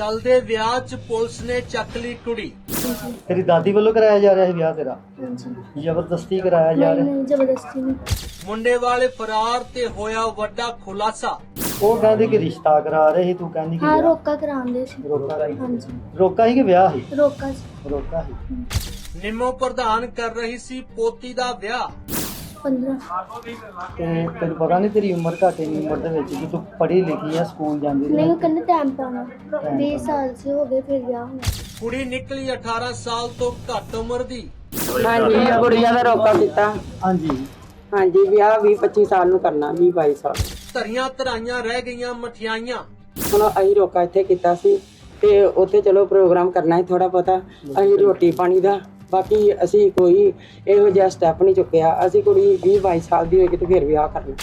ਚੱਲਦੇ ਵਿਆਹ 'ਚ ਪੁਲਿਸ ਨੇ ਚੱਕ ਲਈ ਕੁੜੀ। ਤੇਰੀ ਦਾਦੀ ਵੱਲੋਂ ਕਰਾਇਆ ਜਾ ਰਿਹਾ ਹੈ ਵਿਆਹ ਤੇਰਾ? ਜ਼ਬਰਦਸਤੀ ਕਰਾਇਆ ਜਾ ਨਹੀਂ ਰਿਹਾ। ਨਹੀਂ ਜ਼ਬਰਦਸਤੀ ਨਹੀਂ। ਮੁੰਡੇ ਵਾਲੇ ਫਰਾਰ ਤੇ ਹੋਇਆ ਵੱਡਾ ਖੁਲਾਸਾ। ਉਹ ਕਹਿੰਦੇ ਕਿ ਰਿਸ਼ਤਾ ਕਰਾ ਰਹੇ ਸੀ ਤੂੰ ਕਹਿੰਦੀ ਕਿ ਹਾਂ ਵਿਆਹ। ਰੋਕਾ ਕਰਾਉਂਦੇ ਸੀ। ਰੋਕਾ ਹਾਂਜੀ। ਰੋਕਾ ਹੀ ਕਿ ਵਿਆਹ ਸੀ? ਰੋਕਾ ਸੀ। ਰੋਕਾ ਸੀ। ਨਿੰਮੋ ਪ੍ਰਧਾਨ ਕਰ ਰਹੀ ਸੀ ਪੋਤੀ ਦਾ ਵਿਆਹ। 15 ਤੇ ਤੈਨੂੰ ਪਤਾ ਨਹੀਂ ਤੇਰੀ ਉਮਰ ਘੱਟ ਇੰਨੀ ਉਮਰ ਦੇ ਵਿੱਚ ਕਿ ਤੂੰ ਪੜ੍ਹੀ ਲਿਖੀ ਆ ਸਕੂਲ ਜਾਂਦੀ ਨਹੀਂ ਰਹੀ ਕਹਿੰਦੇ ਟਾਈਮ ਪਾਣਾ 20 ਸਾਲ ਸੇ ਹੋ ਗਏ ਫਿਰ ਵਿਆਹ ਹੋਇਆ ਕੁੜੀ ਨਿਕਲੀ 18 ਸਾਲ ਤੋਂ ਘੱਟ ਉਮਰ ਦੀ। ਹਾਂਜੀ ਕੁੜੀਆਂ ਦਾ ਰੋਕਾ ਕੀਤਾ ਹਾਂਜੀ। ਹਾਂਜੀ ਵਿਆਹ 20 25 ਸਾਲ ਨੂੰ ਕਰਨਾ 20 22 ਸਾਲ। ਧਰੀਆਂ ਧਰਾਈਆਂ ਰਹਿ ਗਈਆਂ ਮਠਿਆਈਆਂ। ਹੁਣ ਅਸੀਂ ਰੋਕਾ ਇੱਥੇ ਕੀਤਾ ਸੀ ਤੇ ਉੱਥੇ ਚਲੋ ਪ੍ਰੋਗਰਾਮ ਕਰਨਾ ਹੈ ਥੋੜਾ ਪਤਾ ਅਸੀਂ ਰੋਟੀ ਪਾਣੀ ਦਾ ਬਾਕੀ ਅਸੀਂ ਕੋਈ ਇਹੋ ਜਿਹਾ ਸਟੈਪ ਨਹੀਂ ਚੁੱਕਿਆ। ਅਸੀਂ ਕੁੜੀ 20 22 ਸਾਲ ਦੀ ਹੋਏਗੀ ਤੇ ਫਿਰ ਵਿਆਹ ਕਰਨਾ।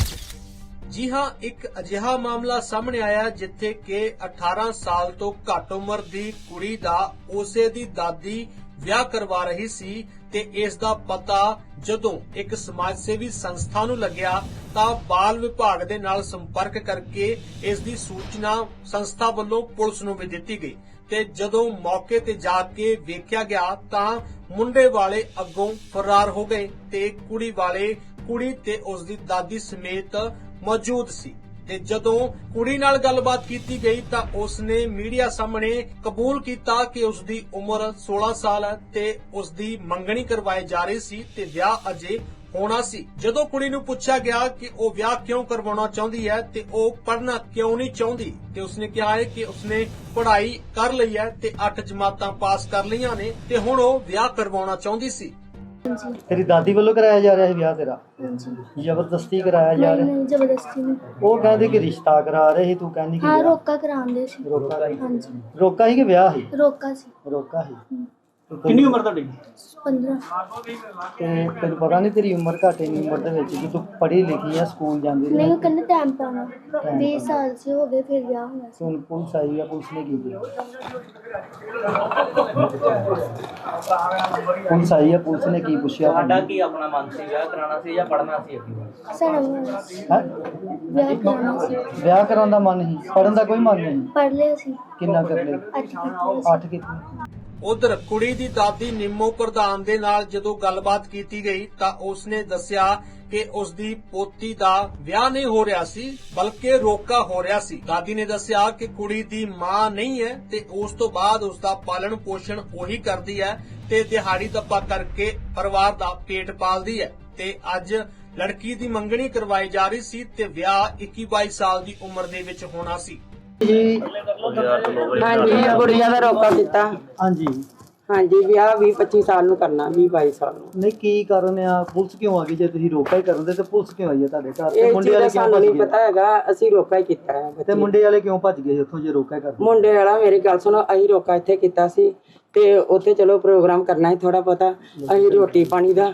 ਜੀ ਹਾਂ, ਇੱਕ ਅਜਿਹਾ ਮਾਮਲਾ ਸਾਹਮਣੇ ਆਇਆ ਜਿੱਥੇ ਕਿ 18 ਸਾਲ ਤੋਂ ਘੱਟ ਉਮਰ ਦੀ ਕੁੜੀ ਦਾ ਉਸੇ ਦੀ ਦਾਦੀ ਵਿਆਹ ਕਰਵਾ ਰਹੀ ਸੀ। ਤੇ ਇਸ ਦਾ ਪਤਾ ਜਦੋਂ ਇੱਕ ਸਮਾਜ ਸੇਵੀ ਸੰਸਥਾ ਨੂੰ ਲੱਗਿਆ ਤਾਂ ਬਾਲ ਵਿਭਾਗ ਦੇ ਨਾਲ ਸੰਪਰਕ ਕਰਕੇ ਇਸ ਦੀ ਸੂਚਨਾ ਸੰਸਥਾ ਵੱਲੋਂ ਪੁਲਿਸ ਨੂੰ ਵੀ ਦਿੱਤੀ ਗਈ। ਤੇ ਜਦੋਂ ਮੌਕੇ ਤੇ ਜਾ ਕੇ ਵੇਖਿਆ ਗਿਆ ਤਾਂ ਮੁੰਡੇ ਵਾਲੇ ਅੱਗੋਂ ਫਰਾਰ ਹੋ ਗਏ ਤੇ ਕੁੜੀ ਵਾਲੇ, ਕੁੜੀ ਤੇ ਉਸ ਦੀ ਦਾਦੀ ਸਮੇਤ ਮੌਜੂਦ ਸੀ। ਤੇ ਜਦੋਂ ਕੁੜੀ ਨਾਲ ਗੱਲਬਾਤ ਕੀਤੀ ਗਈ ਤਾਂ ਉਸ ਨੇ ਮੀਡੀਆ ਸਾਹਮਣੇ ਕਬੂਲ ਕੀਤਾ ਕਿ ਉਸ ਦੀ ਉਮਰ 16 ਸਾਲ ਹੈ ਤੇ ਉਸ ਦੀ ਮੰਗਣੀ ਕਰਵਾਈ ਜਾ ਰਹੀ ਸੀ ਤੇ ਵਿਆਹ ਅਜੇ ਹੋਣਾ ਸੀ। ਜਦੋਂ ਕੁੜੀ ਨੂੰ ਪੁੱਛਿਆ ਗਿਆ ਕਿ ਉਹ ਵਿਆਹ ਕਿਉਂ ਕਰਵਾਉਣਾ ਚਾਹੁੰਦੀ ਹੈ ਤੇ ਉਹ ਪੜ੍ਹਨਾ ਕਿਉਂ ਨਹੀਂ ਚਾਹੁੰਦੀ, ਤੇ ਉਸਨੇ ਕਿਹਾ ਹੈ ਕਿ ਉਸਨੇ ਪੜ੍ਹਾਈ ਕਰ ਲਈ ਹੈ ਤੇ 8 ਜਮਾਤਾਂ ਪਾਸ ਕਰ ਲਈਆਂ ਨੇ ਤੇ ਹੁਣ ਉਹ ਵਿਆਹ ਕਰਵਾਉਣਾ ਚਾਹੁੰਦੀ ਸੀ। ਹਾਂਜੀ। ਤੇਰੀ ਦਾਦੀ ਵੱਲੋਂ ਕਰਾਇਆ ਜਾ ਰਿਹਾ ਹੈ ਵਿਆਹ ਤੇਰਾ? ਹਾਂਜੀ। ਜ਼ਬਰਦਸਤੀ ਕਰਾਇਆ ਜਾ ਨਹੀਂ ਰਿਹਾ? ਨਹੀਂ ਜ਼ਬਰਦਸਤੀ ਨਹੀਂ। ਉਹ ਕਹਿੰਦੇ ਕਿ ਰਿਸ਼ਤਾ ਕਰਾ ਰਹੇ ਸੀ ਤੂੰ ਕਹਿੰਦੀ ਕਿ ਹਾਂ ਵਿਆਹ। ਰੋਕਾ ਕਰਾਉਂਦੇ ਸੀ। ਰੋਕਾ। ਹਾਂਜੀ। ਰੋਕਾ ਹੀ ਕਿ ਵਿਆਹ ਸੀ? ਰੋਕਾ ਸੀ। ਰੋਕਾ ਸੀ। ਕਿੰਨੀ ਉਮਰ ਤੁਹਾਡੀ? 15 ਤੇ ਤੈਨੂੰ ਪਤਾ ਨਹੀਂ ਤੇਰੀ ਉਮਰ ਘੱਟ ਇੰਨੀ ਉਮਰ ਦੇ ਵਿੱਚ ਕਿ ਤੂੰ ਪੜ੍ਹੀ ਲਿਖੀ ਆ ਸਕੂਲ ਜਾਂਦੀ ਨਹੀਂ ਉਹ ਕਹਿੰਦੇ ਟਾਈਮ ਪਾਣਾ 20 ਸਾਲ ਸੇ ਹੋ ਗਏ ਫਿਰ ਵਿਆਹ ਹੋਇਆ ਸੀ। ਹੁਣ ਪੁਲਿਸ ਆਈ ਆ ਪੁਲਿਸ ਨੇ ਕੀ ਕੀਤਾ? ਪੁਲਿਸ ਆਈ ਆ ਪੁਲਿਸ ਨੇ ਕੀ ਪੁੱਛਿਆ ਤੁਹਾਡਾ ਕੀ ਆਪਣਾ ਮਨ ਸੀ? ਵਿਆਹ ਕਰਾਉਣਾ ਸੀ ਜਾਂ ਪੜ੍ਹਨਾ ਸੀ ਅੱਗੇ? ਸਾਡਾ ਸੀ। ਹੈਂ? ਵਿਆਹ ਕਰਾਉਣਾ ਸੀ। ਵਿਆਹ ਕਰਾਉਣ ਦਾ ਮਨ ਨਹੀਂ? ਪੜਨ ਦਾ ਕੋਈ ਮਨ ਨਹੀਂ? ਪੜ੍ਹ ਲਿਆ ਸੀ। ਕਿੰਨਾ ਕਰ ਲੈ ਅੱਜ ਕਿਤੇ ਉਧਰ ਕੁੜੀ ਦੀ ਦਾਦੀ ਨਿੰਮੋ ਪ੍ਰਧਾਨ ਦੇ ਨਾਲ ਜਦੋਂ ਗੱਲਬਾਤ ਕੀਤੀ ਗਈ ਤਾਂ ਉਸਨੇ ਦੱਸਿਆ ਕਿ ਉਸ ਦੀ ਪੋਤੀ ਦਾ ਵਿਆਹ ਨਹੀਂ ਹੋ ਰਿਹਾ ਸੀ ਬਲਕਿ ਰੋਕਾ ਹੋ ਰਿਹਾ ਸੀ। ਦਾਦੀ ਨੇ ਦੱਸਿਆ ਕਿ ਕੁੜੀ ਦੀ ਮਾਂ ਨਹੀਂ ਹੈ ਤੇ ਉਸ ਤੋਂ ਬਾਅਦ ਉਸ ਦਾ ਪਾਲਣ ਪੋਸ਼ਣ ਉਹੀ ਕਰਦੀ ਹੈ। ਤੇ ਦਿਹਾੜੀ ਦੱਪਾ ਕਰਕੇ ਪਰਿਵਾਰ ਦਾ ਪੇਟ ਪਾਲਦੀ ਹੈ। ਤੇ ਅੱਜ ਲੜਕੀ ਦੀ ਮੰਗਣੀ ਕਰਵਾਈ ਜਾ ਰਹੀ ਸੀ ਤੇ ਵਿਆਹ 21-22 ਸਾਲ ਦੀ ਉਮਰ ਦੇ ਵਿੱਚ ਹੋਣਾ ਸੀ। ਜੀ ਹਾਂਜੀ ਕੁੜੀਆਂ ਦਾ ਰੋਕਾ ਕੀਤਾ ਹਾਂਜੀ। ਹਾਂਜੀ ਵਿਆਹ 20 25 ਸਾਲ ਨੂੰ ਕਰਨਾ 20 22 ਸਾਲ ਨੂੰ। ਨਹੀਂ ਕੀ ਕਾਰਨ ਆ? ਪੁਲਿਸ ਕਿਉਂ ਆ ਗਈ? ਜੇ ਤੁਸੀਂ ਰੋਕਾ ਹੀ ਕਰਨ ਦੇ ਤੇ ਪੁਲਿਸ ਕਿਉਂ ਆਈ ਆ ਤੁਹਾਡੇ ਘਰ? ਤੇ ਮੁੰਡੇ ਵਾਲੇ ਕਿਉਂ ਸਾਨੂੰ ਭੱਜ ਨਹੀਂ ਗਏ? ਪਤਾ ਹੈਗਾ ਅਸੀਂ ਰੋਕਾ ਹੀ ਕੀਤਾ ਹੈ ਤੇ ਮੁੰਡੇ ਵਾਲੇ ਕਿਉਂ ਭੱਜ ਗਏ ਉੱਥੋਂ ਜੇ ਰੋਕਾ ਹੀ ਕਰਦੇ? ਮੁੰਡੇ ਵਾਲਾ ਮੇਰੀ ਗੱਲ ਸੁਣੋ ਅਸੀਂ ਰੋਕਾ ਇੱਥੇ ਕੀਤਾ ਸੀ ਤੇ ਉੱਥੇ ਚਲੋ ਪ੍ਰੋਗਰਾਮ ਕਰਨਾ ਹੈ ਥੋੜਾ ਪਤਾ ਅਸੀਂ ਰੋਟੀ ਪਾਣੀ ਦਾ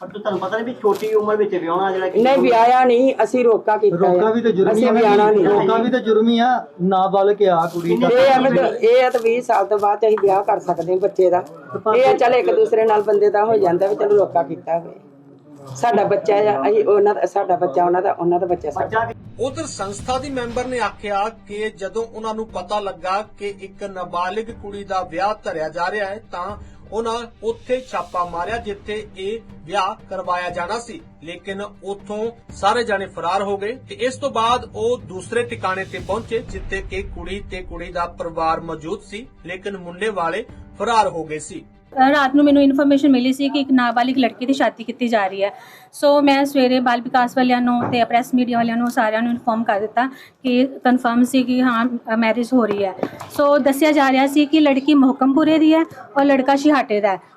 ਪਰ ਤੁਹਾਨੂੰ ਪਤਾ ਨਹੀਂ ਵੀ ਛੋਟੀ ਉਮਰ ਵਿੱਚ ਵਿਆਹਣਾ ਜਿਹੜਾ ਕਿ ਨਹੀਂ ਵਿਆਹਿਆ ਨਹੀਂ ਅਸੀਂ ਰੋਕਾ ਕੀਤਾ ਰੋਕਾ ਹੈ। ਵੀ ਤਾਂ ਜੁਰਮ ਹੀ ਅਸੀਂ ਆ ਵਿਆਹਣਾ ਨਹੀਂ। ਰੋਕਾ ਵੀ ਤਾਂ ਜੁਰਮ ਹੀ ਆ ਨਾਬਾਲਗ ਆ ਕੁੜੀ ਦਾ। ਇਹ ਆ ਵੀ ਤਾਂ- ਇਹ ਆ ਤਾਂ 20 ਸਾਲ ਤੋਂ ਬਾਅਦ 'ਚ ਅਸੀਂ ਵਿਆਹ ਕਰ ਸਕਦੇ ਹਾਂ ਬੱਚੇ ਦਾ। ਇਹ ਆ ਚੱਲ ਇੱਕ ਦੂਸਰੇ ਨਾਲ ਬੰਦੇ ਦਾ ਹੋ ਜਾਂਦਾ ਵੀ ਚਲੋ ਰੋਕਾ ਕੀਤਾ ਹੋਵੇ। ਸਾਡਾ ਬੱਚਾ ਆ ਅਸੀਂ ਉਹਨਾਂ ਦਾ ਸਾਡਾ ਬੱਚਾ ਉਹਨਾਂ ਦਾ ਉਹਨਾਂ ਦਾ ਬੱਚਾ ਸਾਡਾ। ਉਧਰ ਸੰਸਥਾ ਦੀ ਮੈਂਬਰ ਨੇ ਆਖਿਆ ਕਿ ਜਦੋਂ ਉਹਨਾਂ ਨੂੰ ਪਤਾ ਲੱਗਾ ਕਿ ਇੱਕ ਨਾਬਾਲਿਗ ਕੁੜੀ ਦਾ ਵਿਆਹ ਧਰਿਆ ਜਾ ਰਿਹਾ ਹੈ ਤਾਂ ਉਹਨਾਂ ਉੱਥੇ ਛਾਪਾ ਮਾਰਿਆ ਜਿੱਥੇ ਇਹ ਵਿਆਹ ਕਰਵਾਇਆ ਜਾਣਾ ਸੀ। ਲੇਕਿਨ ਉੱਥੋਂ ਸਾਰੇ ਜਾਣੇ ਫਰਾਰ ਹੋ ਗਏ ਤੇ ਇਸ ਤੋਂ ਬਾਅਦ ਉਹ ਦੂਸਰੇ ਟਿਕਾਣੇ ਤੇ ਪਹੁੰਚੇ, ਜਿੱਥੇ ਕਿ ਕੁੜੀ ਤੇ ਕੁੜੀ ਦਾ ਪਰਿਵਾਰ ਮੌਜੂਦ ਸੀ, ਲੇਕਿਨ ਮੁੰਡੇ ਵਾਲੇ ਫਰਾਰ ਹੋ ਗਏ ਸੀ। ਰਾਤ ਨੂੰ ਮੈਨੂੰ ਇਨਫੋਰਮੇਸ਼ਨ ਮਿਲੀ ਸੀ ਕਿ ਇੱਕ ਨਾਬਾਲਿਗ ਲੜਕੀ ਦੀ ਸ਼ਾਦੀ ਕੀਤੀ ਜਾ ਰਹੀ ਹੈ। ਸੋ ਮੈਂ ਸਵੇਰੇ ਬਾਲ ਵਿਕਾਸ ਵਾਲਿਆਂ ਨੂੰ ਤੇ ਪ੍ਰੈਸ ਮੀਡੀਆ ਵਾਲਿਆਂ ਨੂੰ ਸਾਰਿਆਂ ਨੂੰ ਇਨਫੋਰਮ ਕਰ ਦਿੱਤਾ ਕਿ ਕਨਫਰਮ ਸੀ ਕਿ ਹਾਂ ਮੈਰਿਜ ਹੋ ਰਹੀ ਹੈ। ਸੋ ਦੱਸਿਆ ਜਾ ਰਿਹਾ ਸੀ ਕਿ ਲੜਕੀ ਮੁਹਕਮਪੁਰੇ ਦੀ ਹੈ ਔਰ ਲੜਕਾ ਸ਼ਿਹਾਟੇ ਦਾ ਹੈ।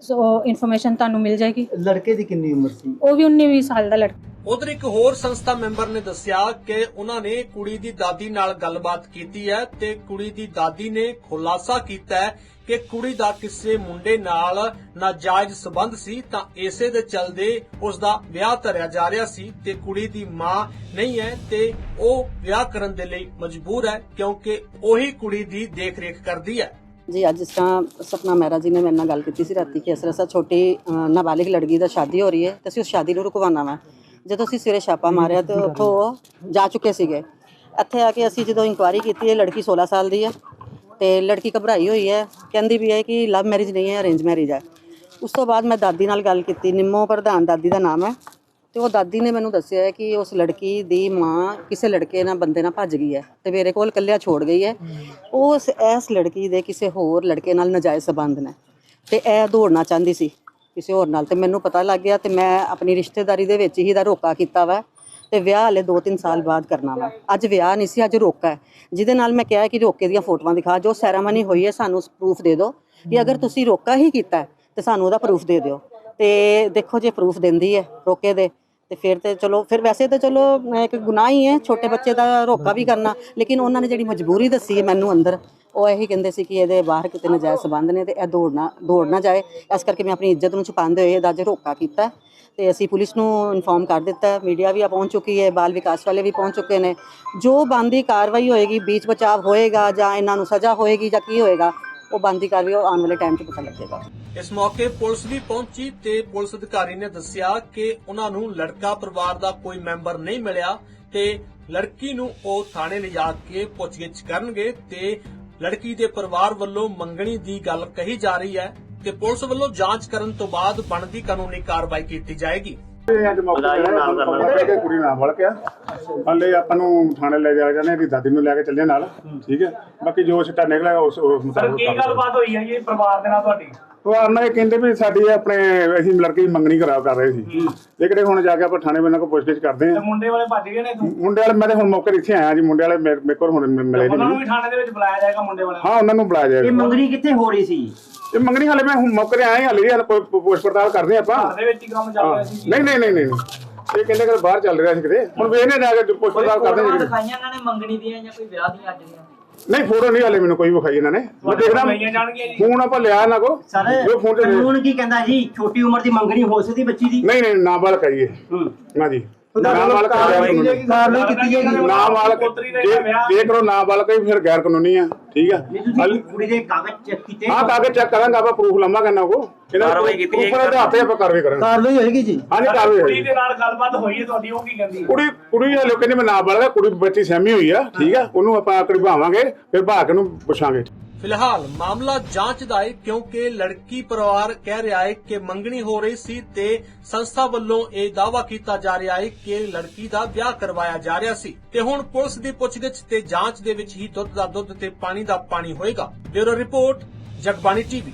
ਸੋ ਇਨਫੋਰਮੇਸ਼ਨ ਤੁਹਾਨੂੰ ਮਿਲ ਜਾਏਗੀ। ਲੜਕੇ ਦੀ ਕਿੰਨੀ ਉਮਰ ਸੀ? ਉਹ ਵੀ 19 20 ਸਾਲ ਦਾ ਲੜਕਾ। ਉਧਰ ਇੱਕ ਹੋਰ ਸੰਸਥਾ ਮੈਂਬਰ ਨੇ ਦੱਸਿਆ ਕਿ ਉਹਨਾਂ ਨੇ ਕੁੜੀ ਦੀ ਦਾਦੀ ਨਾਲ ਗੱਲਬਾਤ ਕੀਤੀ ਹੈ ਤੇ ਕੁੜੀ ਦੀ ਦਾਦੀ ਨੇ ਖੁਲਾਸਾ ਕੀਤਾ ਹੈ ਕਿ ਕੁੜੀ ਦਾ ਕਿਸੇ ਮੁੰਡੇ ਨਾਲ ਨਾਜਾਇਜ਼ ਸਬੰਧ ਸੀ ਤਾਂ ਇਸੇ ਦੇ ਚਲਦੇ ਉਸ ਦਾ ਵਿਆਹ ਧਰਿਆ ਜਾ ਰਿਹਾ ਸੀ ਤੇ ਕੁੜੀ ਦੀ ਮਾਂ ਨਹੀਂ ਹੈ ਤੇ ਉਹ ਵਿਆਹ ਕਰਨ ਦੇ ਲਈ ਮਜਬੂਰ ਹੈ ਕਿਉਂਕਿ ਉਹੀ ਕੁੜੀ ਦੀ ਦੇਖਰੇਖ ਕਰਦੀ ਹੈ। ਜੀ ਅੱਜ ਇਸ ਤਰ੍ਹਾਂ ਸਪਨਾ ਮਹਿਰਾ ਜੀ ਨੇ ਮੇਰੇ ਨਾਲ ਗੱਲ ਕੀਤੀ ਸੀ ਰਾਤੀ ਕਿ ਇਸ ਤਰ੍ਹਾਂ ਸਾ ਛੋਟੀ ਅ, ਨਾਬਾਲਿਗ ਲੜਕੀ ਦਾ ਸ਼ਾਦੀ ਹੋ ਰਹੀ ਹੈ ਤੇ ਅਸੀਂ ਉਸ ਸ਼ਾਦੀ ਨੂੰ ਰੁਕਵਾਉਣਾ ਵਾ। ਜਦੋਂ ਅਸੀਂ ਸਵੇਰੇ ਛਾਪਾ ਮਾਰਿਆ ਤੇ ਉੱਥੋਂ ਉਹ ਜਾ ਚੁੱਕੇ ਸੀਗੇ। ਇੱਥੇ ਆ ਕੇ ਅਸੀਂ ਜਦੋਂ ਇਨਕੁਆਇਰੀ ਕੀਤੀ ਇਹ ਲੜਕੀ 16 ਸਾਲ ਦੀ ਹੈ ਤੇ ਲੜਕੀ ਘਬਰਾਈ ਹੋਈ ਹੈ। ਕਹਿੰਦੀ ਵੀ ਹੈ ਕਿ ਲਵ ਮੈਰਿਜ ਨਹੀਂ ਹੈ ਅਰੇਂਜ ਮੈਰਿਜ ਹੈ। ਉਸ ਤੋਂ ਬਾਅਦ ਮੈਂ ਦਾਦੀ ਨਾਲ ਗੱਲ ਕੀਤੀ ਨਿੰਮੋ ਪ੍ਰਧਾਨ ਦਾਦੀ ਦਾ ਨਾਮ ਹੈ। ਤੇ ਉਹ ਦਾਦੀ ਨੇ ਮੈਨੂੰ ਦੱਸਿਆ ਹੈ ਕਿ ਉਸ ਲੜਕੀ ਦੀ ਮਾਂ ਕਿਸੇ ਲੜਕੇ ਨਾਲ ਬੰਦੇ ਨਾਲ ਭੱਜ ਗਈ ਹੈ ਤੇ ਮੇਰੇ ਕੋਲ ਇਕੱਲਿਆ ਛੋੜ ਗਈ ਹੈ। ਉਸ ਇਸ ਲੜਕੀ ਦੇ ਕਿਸੇ ਹੋਰ ਲੜਕੇ ਨਾਲ ਨਜਾਇਜ਼ ਸੰਬੰਧ ਨੇ ਤੇ ਇਹ ਦੌੜਨਾ ਚਾਹੁੰਦੀ ਸੀ ਕਿਸੇ ਹੋਰ ਨਾਲ ਤੇ ਮੈਨੂੰ ਪਤਾ ਲੱਗ ਗਿਆ ਤੇ ਮੈਂ ਆਪਣੀ ਰਿਸ਼ਤੇਦਾਰੀ ਦੇ ਵਿੱਚ ਹੀ ਦਾ ਰੋਕਾ ਕੀਤਾ ਵਾ ਤੇ ਵਿਆਹ ਹਲੇ 2-3 ਸਾਲ ਬਾਅਦ ਕਰਨਾ ਵਾ। ਅੱਜ ਵਿਆਹ ਨਹੀਂ ਸੀ ਅੱਜ ਰੋਕਾ ਹੈ। ਜਿਹਦੇ ਨਾਲ ਮੈਂ ਕਿਹਾ ਕਿ ਰੋਕੇ ਦੀਆਂ ਫੋਟੋਆਂ ਦਿਖਾ ਜੋ ਸੈਰਾਮਨੀ ਹੋਈ ਹੈ ਸਾਨੂੰ ਪ੍ਰੂਫ ਦੇ ਦਿਓ ਕਿ ਅਗਰ ਤੁਸੀਂ ਰੋਕਾ ਹੀ ਕੀਤਾ ਹੈ, ਤੇ ਸਾਨੂੰ ਉਹਦਾ ਪ੍ਰੂਫ ਦੇ ਦਿਓ। ਤੇ ਦੇਖੋ ਜੇ ਪ੍ਰੂਫ ਦਿੰਦੀ ਹੈ ਰੋਕੇ ਦੇ ਤੇ ਫਿਰ ਤੇ ਚਲੋ, ਫਿਰ ਵੈਸੇ ਤਾਂ ਚਲੋ ਅਹ ਇੱਕ ਗੁਨਾਹ ਹੀ ਹੈ, ਛੋਟੇ ਬੱਚੇ ਦਾ ਰੋਕਾ ਵੀ ਕਰਨਾ, ਲੇਕਿਨ ਉਹਨਾਂ ਨੇ ਜਿਹੜੀ ਮਜਬੂਰੀ ਦੱਸੀ ਹੈ ਮੈਨੂੰ ਅੰਦਰ, ਉਹ ਇਹੀ ਕਹਿੰਦੇ ਸੀ ਕਿ ਇਹਦੇ ਬਾਹਰ ਕਿਤੇ ਨਜਾਇਜ਼ ਸੰਬੰਧ ਨੇ ਤੇ ਇਹ ਦੌੜਨਾ ਦੌੜਨਾ ਜਾਏ। ਇਸ ਕਰਕੇ ਮੈਂ ਆਪਣੀ ਇੱਜ਼ਤ ਨੂੰ ਛੁਪਾਉਂਦੇ ਹੋਏ ਇਹਦਾ ਅੱਜ ਰੋਕਾ ਕੀਤਾ। ਤੇ ਅਸੀਂ ਪੁਲਿਸ ਨੂੰ ਇਨਫੋਰਮ ਕਰ ਦਿੱਤਾ ਮੀਡੀਆ ਵੀ ਆ ਪਹੁੰਚ ਚੁੱਕੀ ਹੈ, ਬਾਲ ਵਿਕਾਸ ਵਾਲੇ ਵੀ ਪਹੁੰਚ ਚੁੱਕੇ ਨੇ। ਜੋ ਬੰਦੀ ਕਾਰਵਾਈ ਹੋਏਗੀ, ਬੀਚ ਬਚਾਵ ਹੋਏਗਾ ਜਾਂ ਇਹਨਾਂ ਨੂੰ ਸਜ਼ਾ ਹੋਏਗੀ ਜਾਂ ਕੀ ਹੋਏਗਾ ਉਹ ਬੰਦੀ ਕਾਰਵਾਈ ਉਹ ਆਉਣ ਵਾਲੇ ਟਾਈਮ 'ਚ ਪਤਾ ਲੱਗੇਗਾ। ਇਸ ਮੌਕੇ ਪੁਲਿਸ ਵੀ ਪਹੁੰਚੀ ਤੇ ਪੁਲਿਸ ਅਧਿਕਾਰੀ ਨੇ ਦੱਸਿਆ ਕਿ ਉਹਨਾਂ ਨੂੰ ਲੜਕਾ ਪਰਿਵਾਰ ਦਾ ਕੋਈ ਮੈਂਬਰ ਨਹੀਂ ਮਿਲਿਆ ਤੇ ਲੜਕੀ ਨੂੰ ਉਹ ਥਾਣੇ ਲਿਜਾ ਕੇ ਪੁੱਛਗਿੱਛ ਕਰਨਗੇ ਤੇ ਲੜਕੀ ਦੇ ਪਰਿਵਾਰ ਵੱਲੋਂ ਮੰਗਣੀ ਦੀ ਗੱਲ ਕਹੀ ਜਾ ਰਹੀ ਹੈ ਤੇ ਪੁਲਿਸ ਵੱਲੋਂ ਜਾਂਚ ਕਰਨ ਤੋਂ ਬਾਅਦ ਬਣਦੀ ਕਾਨੂੰਨੀ ਕਾਰਵਾਈ ਕੀਤੀ ਜਾਏਗੀ। ਅੱਜ ਮੌਕੇ ਤੇ। ਕੁੜੀ ਨਾਲ ਵੜ ਗਿਆ ਹਲੇ ਆਪਾਂ ਨੂੰ ਥਾਣੇ ਲੈ ਜਾ ਦਾਦੀ ਨੂੰ ਲੈ ਕੇ ਚੱਲੇ ਨਾਲ। ਠੀਕ ਹੈ। ਬਾਕੀ ਜੋ ਸਿੱਟਾ ਨਿਕਲਿਆ ਉਸ ਉਸ ਮੁਤਾਬਕ ਕੀ ਗੱਲਬਾਤ ਹੋਈ ਹੈ ਜੀ ਪਰਿਵਾਰ ਦੇ ਨਾਲ ਤੁਹਾਡੀ? ਉਹ ਆਨਾ ਇਹ ਕਹਿੰਦੇ ਵੀ ਸਾਡੀ ਆਪਣੇ ਅਸੀਂ ਲੜਕੀ ਦੀ ਮੰਗਣੀ ਖਰਾਬ ਕਰ ਰਹੇ ਸੀ। ਇਹ ਕਿਹੜੇ ਹੁਣ ਜਾ ਕੇ ਆਪਾਂ ਥਾਣੇ ਬੰਨਾਂ ਕੋ ਪੁੱਛਗਿੱਛ ਕਰਦੇ ਤੇ ਆ ਮੁੰਡੇ ਵਾਲੇ ਭੱਜ ਗਏ ਨੇ ਇੱਥੋਂ। ਮੁੰਡੇ ਵਾਲੇ ਮੈਂ ਤੇ ਹੁਣ ਮੌਕੇ ਤੇ ਇੱਥੇ ਆਇਆ ਜੀ ਮੁੰਡੇ ਵਾਲੇ ਮੇਰੇ ਮੇਰੇ ਕੋਲ ਹੁਣ ਮਿ- ਮਿਲੇ ਉਹਨਾਂ ਨੂੰ ਨਹੀਂ ਵੀ ਥਾਣੇ ਦੇ ਵਿੱਚ ਬੁਲਾਇਆ ਜਾਏਗਾ ਮੁੰਡੇ ਵਾਲਿਆਂ ਨੂੰ? ਹਾਂ ਉਹਨਾਂ ਨੂੰ ਬੁਲਾਇਆ ਜਾਏਗਾ। ਮੰਗਣੀ ਕਿੱਥੇ ਹੋ ਰਹੀ ਸੀ? ਇਹ ਮੰਗਣੀ ਹਾਲੇ ਮੈਂ ਹੁਣ ਮੌਕੇ ਤੇ ਆਇਆ ਹੀ, ਹਾਲੇ ਜੀ ਹਾਲੇ ਪੁ- ਪੁ- ਪੁੱਛ ਪੜਤਾਲ ਕਰਦੇ ਆਪਾਂ। ਘਰ ਦੇ ਵਿੱਚ ਹੀ ਕੰਮ ਚੱਲ। ਰਿਹਾ ਸੀ। ਨਹੀਂ ਨਹੀਂ ਨਹੀਂ ਨਹੀਂ। ਇਹ ਕਹਿੰਦੇ ਕਿ ਬਾਹਰ ਚੱਲ ਰਿਹਾ ਸੀ ਕਿਤੇ। ਹੁਣ ਵੇਖਨੇ ਜਾ ਕੇ ਪੁੱਛ ਪੜਤਾਲ ਕਰਦੇ ਜੀ। ਕਿਤੇ। ਦਿਖਾਈਆਂ ਇਹਨਾਂ ਨੇ ਮੰਗਣੀ ਦੀਆਂ ਜਾਂ ਕੋਈ ਵਿਆਹ ਦੀਆਂ ਅੱਜ ਦੀਆਂ? ਨਹੀਂ ਫੋਟੋ ਨਹੀਂ ਹਾਲੇ ਮੈਨੂੰ ਕੋਈ ਵਿਖਾਈ ਇਹਨਾਂ ਨੇ। ਮੈਂ ਦੇਖਦਾ। ਲਈਆਂ ਜਾਣਗੀਆਂ ਜੀ। ਫੋਨ ਆਪਾਂ ਲਿਆ ਨਾ ਕੋ ਸਰ ਜੋ ਫੋਨ ਤੇ ਕਾਨੂੰਨ ਕੀ ਕਹਿੰਦਾ ਜੀ? ਛੋਟੀ ਉਮਰ ਦੀ ਮੰਗਣੀ ਹੋ ਸਕਦੀ ਬੱਚੀ ਦੀ? ਨਹੀਂ ਨਹੀਂ ਨਾਬਾਲਗ ਕਹੀਏ ਨਾ ਜੀ। ਨਾਬਾਲਗ ਕਾਰਵਾਈ ਕੀਤੀ ਜਾਏਗੀ ਨਾਬਾਲਗ ਪੁੱਤਰੀ ਦਾ ਜੇ ਵਿਆਹ- ਜੇ ਕਰੋ ਨਾਬਾਲਗ ਹੀ ਫਿਰ ਗੈਰ ਕਾਨੂੰਨੀ ਆ ਠੀਕ ਆ। ਕੁੜੀ ਦੇ ਕਾਗਜ਼ ਚੈੱਕ ਕੀਤੇ। ਹਾਂ ਕਾਗਜ਼ ਚੈੱਕ ਕਰਾਂਗੇ ਆਪਾਂ ਪ੍ਰੂਫ ਲੰਮਾ ਕਰਨਾ ਕੋ ਕਾਰਵਾਈ ਕੀਤੀ ਜਾਏਗੀ ਦੇ ਹੱਥੇ ਆਪਾਂ ਕਾਰਵਾਈ ਕਰਾਂਗੇ। ਕਾਰਵਾਈ ਹੋਏਗੀ ਜੀ। ਹਾਂਜੀ ਕਾਰਵਾਈ ਕੁੜੀ ਦੇ ਨਾਲ ਗੱਲਬਾਤ ਹੋਈ ਹੈ ਤੁਹਾਡੀ ਉਹ ਕੀ ਕਹਿੰਦੀ? ਕੁੜੀ ਕੁੜੀ ਹਲੇ ਕਹਿੰਦੇ ਮੈਂ ਨਾਬਾਲਗ ਕੁੜੀ ਬੱਚੀ ਸਹਿਮੀ ਹੋਈ ਆ ਠੀਕ ਆ ਉਹਨੂੰ ਆਪਾਂ ਕਢਵਾਵਾਂਗੇ ਫਿਰ ਭਾ ਕੇ ਨੂੰ ਪੁੱਛਾਂਗੇ। ਫਿਲਹਾਲ ਮਾਮਲਾ ਜਾਂਚ ਦਾ ਹੈ ਕਿਉਂਕਿ ਲੜਕੀ ਪਰਿਵਾਰ ਕਹਿ ਰਿਹਾ ਹੈ ਕਿ ਮੰਗਣੀ ਹੋ ਰਹੀ ਸੀ ਤੇ ਸੰਸਥਾ ਵੱਲੋਂ ਇਹ ਦਾਅਵਾ ਕੀਤਾ ਜਾ ਰਿਹਾ ਹੈ ਕਿ ਲੜਕੀ ਦਾ ਵਿਆਹ ਕਰਵਾਇਆ ਜਾ ਰਿਹਾ ਸੀ। ਤੇ ਹੁਣ ਪੁਲਿਸ ਦੀ ਪੁੱਛਗਿੱਛ ਤੇ ਜਾਂਚ ਦੇ ਵਿੱਚ ਹੀ ਦੁੱਧ ਦਾ ਦੁੱਧ ਤੇ ਪਾਣੀ ਦਾ ਪਾਣੀ ਹੋਏਗਾ। Bureau report, Jagbani TV.